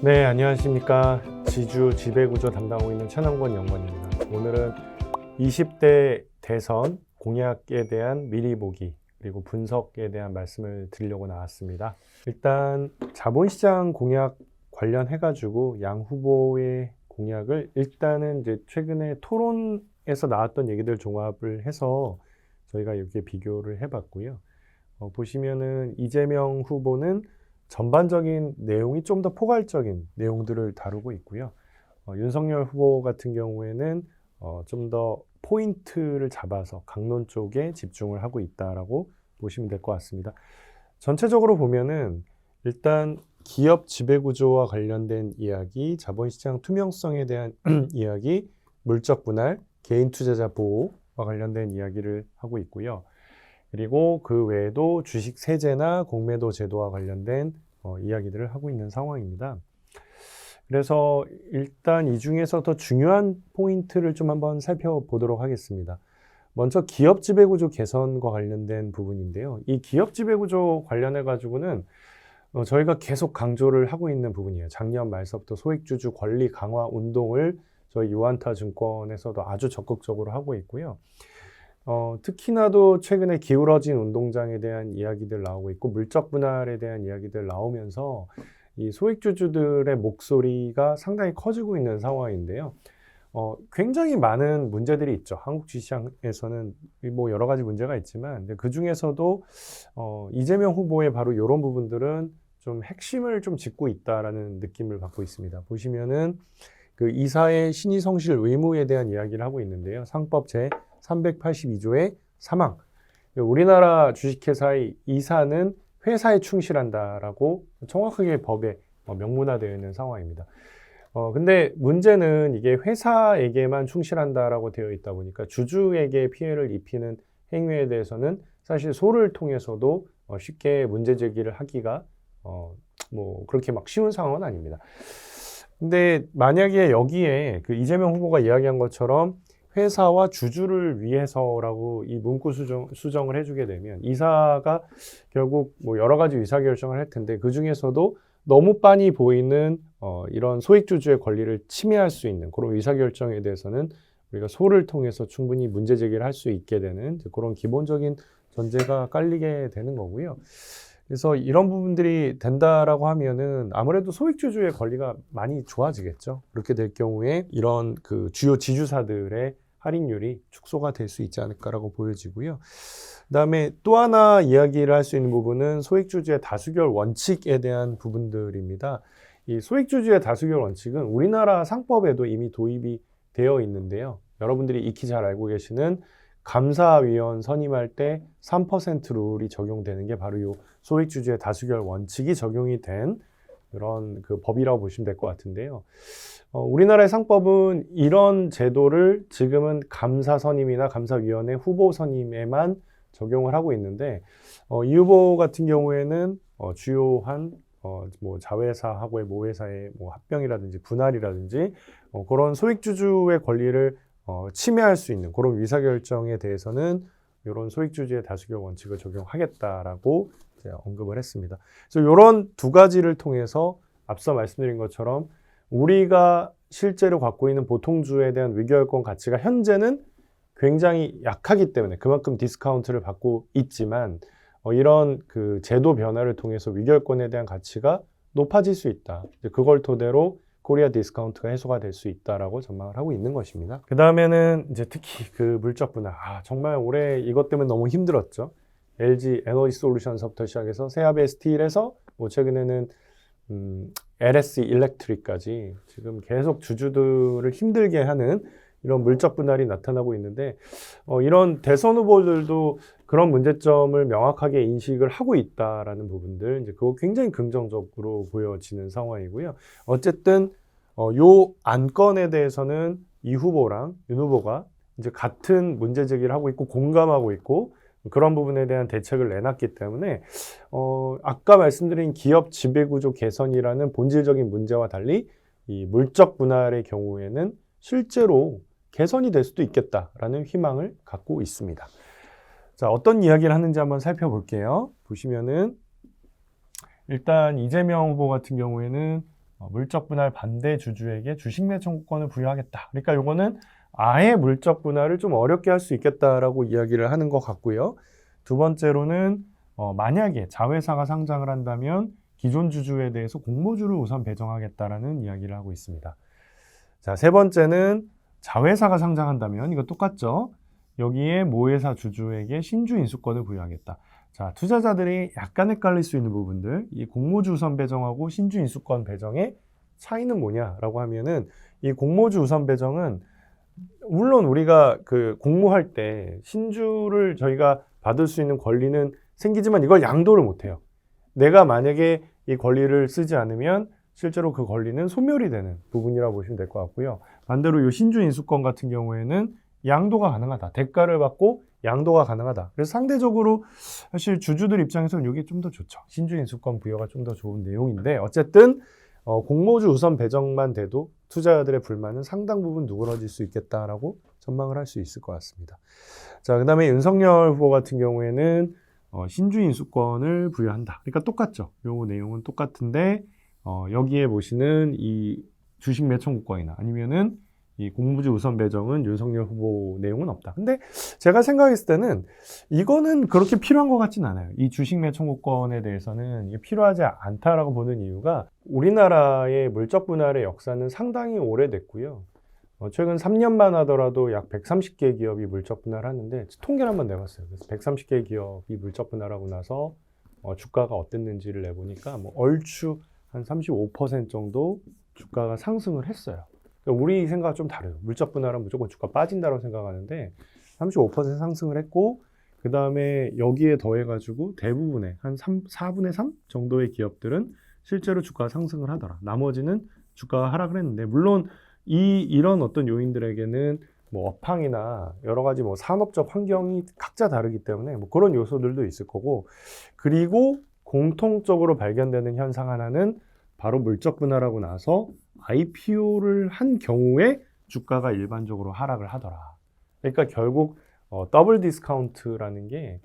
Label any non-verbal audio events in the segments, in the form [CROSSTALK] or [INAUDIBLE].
네, 안녕하십니까. 지주 지배구조 담당하고 있는 천왕권 연구원입니다. 오늘은 20대 대선 공약에 대한 미리 보기 그리고 분석에 대한 말씀을 드리려고 나왔습니다. 일단 자본시장 공약 관련해가지고 양 후보의 공약을 일단은 이제 최근에 토론에서 나왔던 얘기들 종합을 해서 저희가 이렇게 비교를 해봤고요. 어, 보시면은 이재명 후보는 전반적인 내용이 좀 더 포괄적인 내용들을 다루고 있고요. 어, 윤석열 후보 같은 경우에는 어, 좀 더 포인트를 잡아서 강론 쪽에 집중을 하고 있다라고 보시면 될 것 같습니다. 전체적으로 보면은 일단 기업 지배구조와 관련된 이야기, 자본시장 투명성에 대한 [CLEARS THROAT] 이야기, 물적 분할, 개인 투자자 보호와 관련된 이야기를 하고 있고요. 그리고 그 외에도 주식 세제나 공매도 제도와 관련된 어, 이야기들을 하고 있는 상황입니다. 그래서 일단 이 중에서 더 중요한 포인트를 좀 한번 살펴보도록 하겠습니다. 먼저 기업 지배구조 개선과 관련된 부분인데요. 이 기업 지배구조 관련해 가지고는 어, 저희가 계속 강조를 하고 있는 부분이에요. 작년 말서부터 소액주주 권리 강화 운동을 저희 유한타 증권에서도 아주 적극적으로 하고 있고요. 어, 특히나도 최근에 기울어진 운동장에 대한 이야기들 나오고 있고 물적 분할에 대한 이야기들 나오면서 이 소액주주들의 목소리가 상당히 커지고 있는 상황인데요. 어, 굉장히 많은 문제들이 있죠. 한국 주시장에서는 뭐 여러 가지 문제가 있지만 그 중에서도 어, 이재명 후보의 바로 이런 부분들은 좀 핵심을 좀 짚고 있다라는 느낌을 받고 있습니다. 보시면은 그 이사의 신의 성실 의무에 대한 이야기를 하고 있는데요. 상법 제 382조의 사망. 우리나라 주식회사의 이사는 회사에 충실한다라고 정확하게 법에 어, 명문화되어 있는 상황입니다. 어, 근데 문제는 이게 회사에게만 충실한다라고 되어 있다 보니까 주주에게 피해를 입히는 행위에 대해서는 사실 소를 통해서도 어, 쉽게 문제 제기를 하기가 어, 뭐 그렇게 막 쉬운 상황은 아닙니다. 근데 만약에 여기에 그 이재명 후보가 이야기한 것처럼 회사와 주주를 위해서라고 이 문구 수정, 수정을 해주게 되면 이사가 결국 뭐 여러 가지 의사 결정을 할 텐데 그 중에서도 너무 빤히 보이는 어, 이런 소액주주의 권리를 침해할 수 있는 그런 의사 결정에 대해서는 우리가 소를 통해서 충분히 문제 제기를 할 수 있게 되는 그런 기본적인 전제가 깔리게 되는 거고요. 그래서 이런 부분들이 된다라고 하면은 아무래도 소액주주의 권리가 많이 좋아지겠죠. 그렇게 될 경우에 이런 그 주요 지주사들의 할인율이 축소가 될 수 있지 않을까라고 보여지고요. 그다음에 또 하나 이야기를 할 수 있는 부분은 소액주주의 다수결 원칙에 대한 부분들입니다. 이 소액주주의 다수결 원칙은 우리나라 상법에도 이미 도입이 되어 있는데요. 여러분들이 익히 잘 알고 계시는 감사위원 선임할 때 3% 룰이 적용되는 게 바로 이 소액 주주의 다수결 원칙이 적용이 된 그런 그 법이라고 보시면 될 것 같은데요. 어, 우리나라의 상법은 이런 제도를 지금은 감사 선임이나 감사위원회 후보 선임에만 적용을 하고 있는데 어, 이 후보 같은 경우에는 어, 주요한 어, 뭐 자회사하고의 모회사의 뭐 합병이라든지 분할이라든지 어, 그런 소액주주의 권리를 어, 침해할 수 있는 그런 의사결정에 대해서는 이런 소액주주의 다수결 원칙을 적용하겠다라고 언급을 했습니다. 그래서 이런 두 가지를 통해서 앞서 말씀드린 것처럼 우리가 실제로 갖고 있는 보통주에 대한 위결권 가치가 현재는 굉장히 약하기 때문에 그만큼 디스카운트를 받고 있지만 어, 이런 그 제도 변화를 통해서 위결권에 대한 가치가 높아질 수 있다. 그걸 토대로 코리아 디스카운트가 해소가 될 수 있다라고 전망을 하고 있는 것입니다. 그 다음에는 이제 특히 그 물적 분할. 아, 정말 올해 이것 때문에 너무 힘들었죠. LG 에너지 솔루션서부터 시작해서 세아베 스틸에서 뭐 최근에는 음, LS 일렉트릭까지 지금 계속 주주들을 힘들게 하는 이런 물적 분할이 나타나고 있는데 어, 이런 대선 후보들도 그런 문제점을 명확하게 인식을 하고 있다라는 부분들 이제 그거 굉장히 긍정적으로 보여지는 상황이고요. 어쨌든 어, 요 안건에 대해서는 이 후보랑 윤 후보가 이제 같은 문제 제기를 하고 있고 공감하고 있고 그런 부분에 대한 대책을 내놨기 때문에 어, 아까 말씀드린 기업 지배구조 개선이라는 본질적인 문제와 달리 이 물적 분할의 경우에는 실제로 개선이 될 수도 있겠다라는 희망을 갖고 있습니다. 자, 어떤 이야기를 하는지 한번 살펴볼게요. 보시면은 일단 이재명 후보 같은 경우에는 어, 물적 분할 반대 주주에게 주식 매 청구권을 부여하겠다. 그러니까 요거는 아예 물적 분할을 좀 어렵게 할 수 있겠다라고 이야기를 하는 것 같고요. 두 번째로는 어, 만약에 자회사가 상장을 한다면 기존 주주에 대해서 공모주를 우선 배정하겠다라는 이야기를 하고 있습니다. 자, 세 번째는 자회사가 상장한다면 이거 똑같죠? 여기에 모회사 주주에게 신주 인수권을 부여하겠다. 자, 투자자들이 약간 헷갈릴 수 있는 부분들, 이 공모주 우선 배정하고 신주 인수권 배정의 차이는 뭐냐라고 하면은 이 공모주 우선 배정은 물론 우리가 그 공모할 때 신주를 저희가 받을 수 있는 권리는 생기지만 이걸 양도를 못 해요. 내가 만약에 이 권리를 쓰지 않으면 실제로 그 권리는 소멸이 되는 부분이라고 보시면 될 것 같고요. 반대로 이 신주 인수권 같은 경우에는 양도가 가능하다. 대가를 받고 양도가 가능하다. 그래서 상대적으로 사실 주주들 입장에서는 이게 좀 더 좋죠. 신주 인수권 부여가 좀 더 좋은 내용인데 어쨌든 어, 공모주 우선 배정만 돼도 투자자들의 불만은 상당 부분 누그러질 수 있겠다라고 전망을 할 수 있을 것 같습니다. 자, 그 다음에 윤석열 후보 같은 경우에는 어, 신주 인수권을 부여한다. 그러니까 똑같죠. 요 내용은 똑같은데 어, 여기에 보시는 이 주식 매청구권이나 아니면은 이 공무주 우선 배정은 윤석열 후보 내용은 없다. 근데 제가 생각했을 때는 이거는 그렇게 필요한 것 같진 않아요. 이 주식 매청구권에 대해서는 이게 필요하지 않다라고 보는 이유가 우리나라의 물적 분할의 역사는 상당히 오래됐고요. 어, 최근 3년만 하더라도 약 130개 기업이 물적 분할하는데 통계를 한번 내봤어요. 그래서 130개 기업이 물적 분할하고 나서 어, 주가가 어땠는지를 내보니까 뭐 얼추 한 35% 정도 주가가 상승을 했어요. 그러니까 우리 생각과 좀 다르요. 물적 분할은 무조건 주가 빠진다고 생각하는데 35% 상승을 했고 그 다음에 여기에 더해가지고 대부분의 한 3, 4분의 3 정도의 기업들은 실제로 주가가 상승을 하더라. 나머지는 주가가 하락을 했는데 물론 이 이런 어떤 요인들에게는 뭐 업황이나 여러 가지 뭐 산업적 환경이 각자 다르기 때문에 뭐 그런 요소들도 있을 거고 그리고 공통적으로 발견되는 현상 하나는 바로 물적 분할하고 나서 IPO를 한 경우에 주가가 일반적으로 하락을 하더라. 그러니까 결국 어, 더블 디스카운트라는 게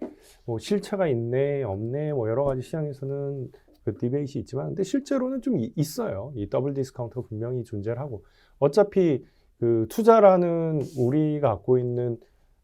뭐 실체가 있네 없네 뭐 여러 가지 시장에서는 그 디베이시 있지만 근데 실제로는 좀 이- 있어요. 이 더블 디스카운트가 분명히 존재를 하고 어차피 그 투자라는 우리가 갖고 있는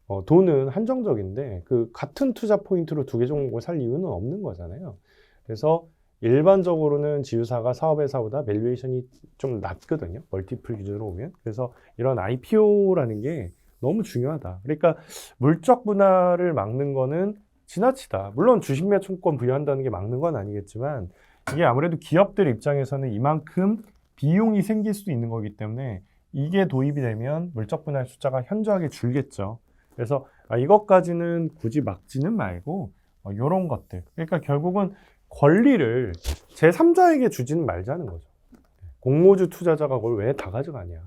어, 돈은 한정적인데 그 같은 투자 포인트로 두 개 종목을 살 이유는 없는 거잖아요. 그래서 일반적으로는 지주사가 사업회사보다 밸류에이션이 좀 낮거든요. 멀티플 기준으로 보면. 그래서 이런 IPO라는 게 너무 중요하다. 그러니까 물적 분할을 막는 거는 지나치다. 물론 주식 매출권 부여한다는 게 막는 건 아니겠지만 이게 아무래도 기업들 입장에서는 이만큼 비용이 생길 수도 있는 거기 때문에 이게 도입이 되면 물적 분할 숫자가 현저하게 줄겠죠. 그래서 아, 이것까지는 굳이 막지는 말고 어, 이런 것들. 그러니까 결국은 권리를 제3자에게 주지는 말자는 거죠. 공모주 투자자가 그걸 왜 다 가져가냐.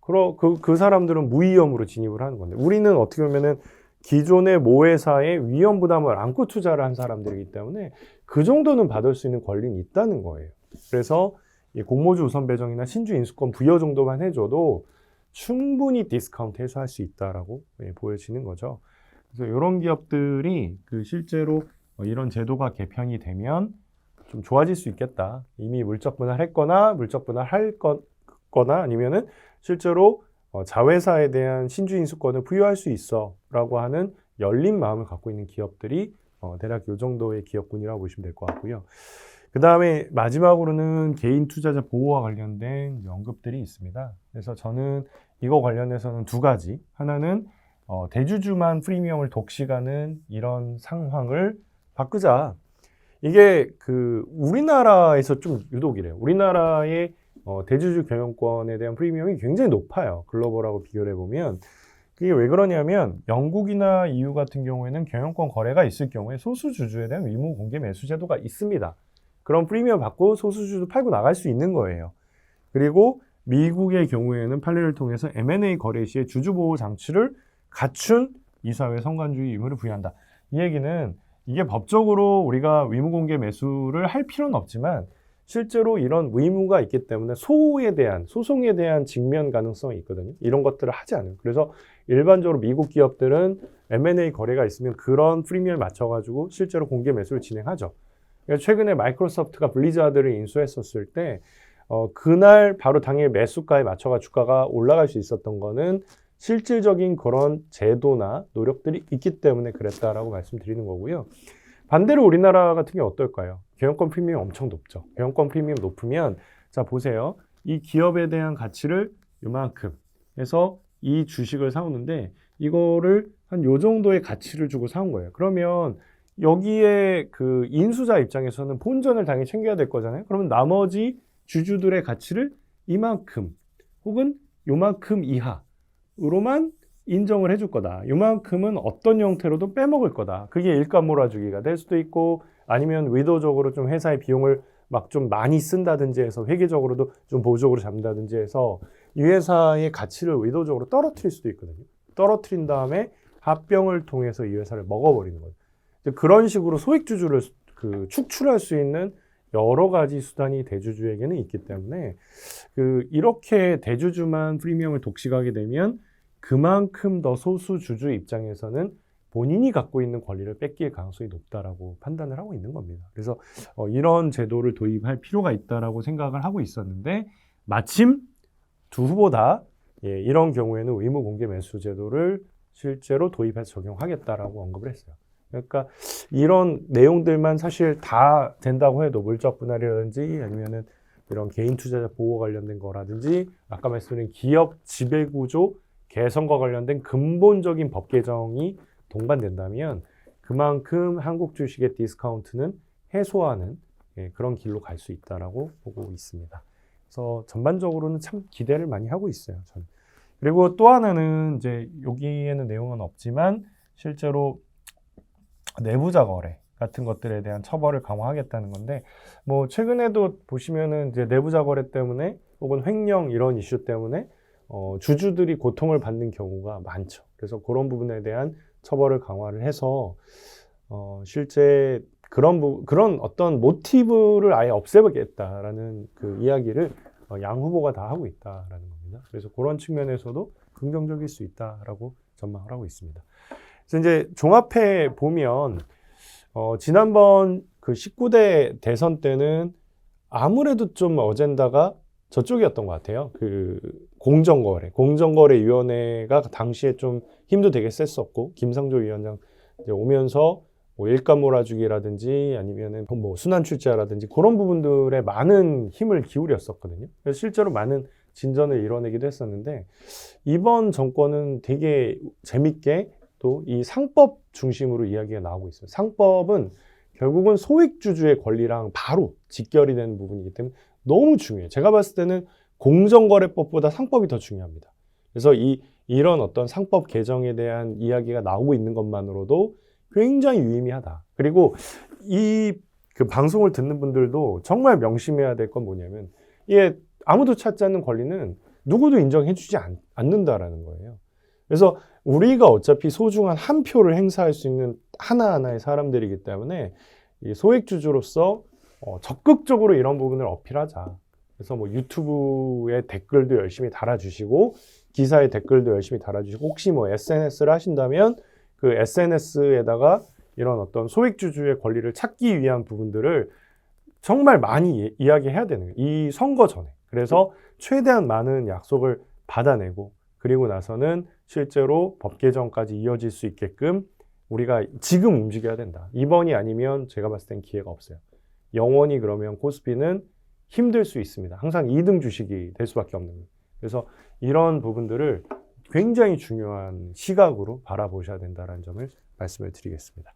그러, 그, 그 사람들은 무위험으로 진입을 하는 건데, 우리는 어떻게 보면은 기존의 모회사의 위험 부담을 안고 투자를 한 사람들이기 때문에 그 정도는 받을 수 있는 권리는 있다는 거예요. 그래서 이 공모주 우선 배정이나 신주 인수권 부여 정도만 해줘도 충분히 디스카운트 해소할 수 있다라고 예, 보여지는 거죠. 그래서 이런 기업들이 그 실제로 어, 이런 제도가 개편이 되면 좀 좋아질 수 있겠다. 이미 물적 분할했거나 물적 분할할 거- 거나 아니면은 실제로 어, 자회사에 대한 신주 인수권을 부여할 수 있어라고 하는 열린 마음을 갖고 있는 기업들이 어, 대략 이 정도의 기업군이라고 보시면 될 것 같고요. 그 다음에 마지막으로는 개인 투자자 보호와 관련된 언급들이 있습니다. 그래서 저는 이거 관련해서는 두 가지. 하나는 어, 대주주만 프리미엄을 독식하는 이런 상황을 바꾸자. 이게 그 우리나라에서 좀 유독 이래요. 우리나라의 어, 대주주 경영권에 대한 프리미엄이 굉장히 높아요. 글로벌하고 비교를 해보면. 그게 왜 그러냐면 영국이나 EU 같은 경우에는 경영권 거래가 있을 경우에 소수주주에 대한 의무 공개 매수 제도가 있습니다. 그런 프리미엄 받고 소수주도 팔고 나갈 수 있는 거예요. 그리고 미국의 경우에는 판례를 통해서 M&A 거래 시에 주주 보호 장치를 갖춘 이사회 성관주의 의무를 부여한다. 이 얘기는 이게 법적으로 우리가 의무 공개 매수를 할 필요는 없지만 실제로 이런 의무가 있기 때문에 소에 대한 소송에 대한 직면 가능성이 있거든요. 이런 것들을 하지 않아요. 그래서 일반적으로 미국 기업들은 M&A 거래가 있으면 그런 프리미엄을 맞춰가지고 실제로 공개 매수를 진행하죠. 최근에 마이크로소프트가 블리자드를 인수했었을 때 어, 그날 바로 당일 매수가에 맞춰가 주가가 올라갈 수 있었던 거는 실질적인 그런 제도나 노력들이 있기 때문에 그랬다라고 말씀드리는 거고요. 반대로 우리나라 같은 경우 어떨까요? 경영권 프리미엄 엄청 높죠. 경영권 프리미엄 높으면 자 보세요. 이 기업에 대한 가치를 요만큼 해서 이 주식을 사오는데 이거를 한 요 정도의 가치를 주고 사온 거예요. 그러면 여기에 그 인수자 입장에서는 본전을 당연히 챙겨야 될 거잖아요. 그러면 나머지 주주들의 가치를 이만큼 혹은 요만큼 이하 로만 인정을 해줄 거다. 요만큼은 어떤 형태로도 빼먹을 거다. 그게 일감 몰아주기가 될 수도 있고 아니면 의도적으로 좀 회사의 비용을 막 좀 많이 쓴다든지 해서 회계적으로도 좀 보조적으로 잡는다든지 해서 이 회사의 가치를 의도적으로 떨어뜨릴 수도 있거든요. 떨어뜨린 다음에 합병을 통해서 이 회사를 먹어버리는. 이제 그런 식으로 소액 주주를 그 축출할 수 있는 여러 가지 수단이 대주주에게는 있기 때문에 그 이렇게 대주주만 프리미엄을 독식하게 되면 그만큼 더 소수 주주 입장에서는 본인이 갖고 있는 권리를 뺏길 가능성이 높다라고 판단을 하고 있는 겁니다. 그래서 어, 이런 제도를 도입할 필요가 있다라고 생각을 하고 있었는데 마침 두 후보 다 예, 이런 경우에는 의무 공개 매수 제도를 실제로 도입해서 적용하겠다라고 언급을 했어요. 그러니까 이런 내용들만 사실 다 된다고 해도 물적 분할이라든지 아니면은 이런 개인 투자자 보호 관련된 거라든지 아까 말씀드린 기업 지배 구조 개선과 관련된 근본적인 법 개정이 동반된다면 그만큼 한국 주식의 디스카운트는 해소하는 예, 그런 길로 갈 수 있다라고 보고 있습니다. 그래서 전반적으로는 참 기대를 많이 하고 있어요. 전. 그리고 또 하나는 이제 여기에는 내용은 없지만 실제로 내부자 거래 같은 것들에 대한 처벌을 강화하겠다는 건데 뭐 최근에도 보시면은 이제 내부자 거래 때문에 혹은 횡령 이런 이슈 때문에 어, 주주들이 고통을 받는 경우가 많죠. 그래서 그런 부분에 대한 처벌을 강화를 해서 어, 실제 그런 부, 그런 어떤 모티브를 아예 없애보겠다라는 그 이야기를 어, 양 후보가 다 하고 있다라는 겁니다. 그래서 그런 측면에서도 긍정적일 수 있다라고 전망을 하고 있습니다. 이제 종합해 보면 어, 지난번 그 19대 대선 때는 아무래도 좀 어젠다가 저쪽이었던 것 같아요. 그 공정거래, 공정거래위원회가 당시에 좀 힘도 되게 셌었고 김상조 위원장 오면서 뭐 일감 몰아주기라든지 아니면은 뭐 순환 출제라든지 그런 부분들에 많은 힘을 기울였었거든요. 그래서 실제로 많은 진전을 이뤄내기도 했었는데 이번 정권은 되게 재밌게 또 이 상법 중심으로 이야기가 나오고 있어요. 상법은 결국은 소액주주의 권리랑 바로 직결이 되는 부분이기 때문에 너무 중요해요. 제가 봤을 때는 공정거래법보다 상법이 더 중요합니다. 그래서 이, 이런 어떤 상법 개정에 대한 이야기가 나오고 있는 것만으로도 굉장히 유의미하다. 그리고 이 그 방송을 듣는 분들도 정말 명심해야 될 건 뭐냐면 이게 아무도 찾지 않는 권리는 누구도 인정해주지 않, 않는다라는 거예요. 그래서 우리가 어차피 소중한 한 표를 행사할 수 있는 하나하나의 사람들이기 때문에 이 소액주주로서 어, 적극적으로 이런 부분을 어필하자. 그래서 뭐 유튜브에 댓글도 열심히 달아주시고 기사에 댓글도 열심히 달아주시고 혹시 뭐 SNS를 하신다면 그 SNS에다가 이런 어떤 소액주주의 권리를 찾기 위한 부분들을 정말 많이 이- 이야기해야 되는 거예요. 이 선거 전에. 그래서 최대한 많은 약속을 받아내고 그리고 나서는 실제로 법 개정까지 이어질 수 있게끔 우리가 지금 움직여야 된다. 이번이 아니면 제가 봤을 땐 기회가 없어요. 영원히 그러면 코스피는 힘들 수 있습니다. 항상 2등 주식이 될 수밖에 없는 거예요. 그래서 이런 부분들을 굉장히 중요한 시각으로 바라보셔야 된다는 점을 말씀을 드리겠습니다.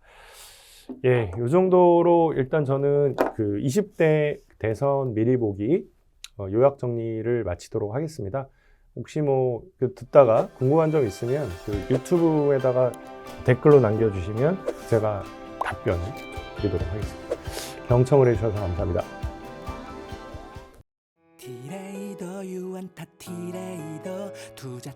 예, 이 정도로 일단 저는 그 20대 대선 미리 보기 어, 요약 정리를 마치도록 하겠습니다. 혹시 뭐그 듣다가 궁금한 점 있으면 그 유튜브에다가 댓글로 남겨주시면 제가 답변을 드리도록 하겠습니다. 경청을 해주셔서 감사합니다. 티레이더 유한타 티레이더 투자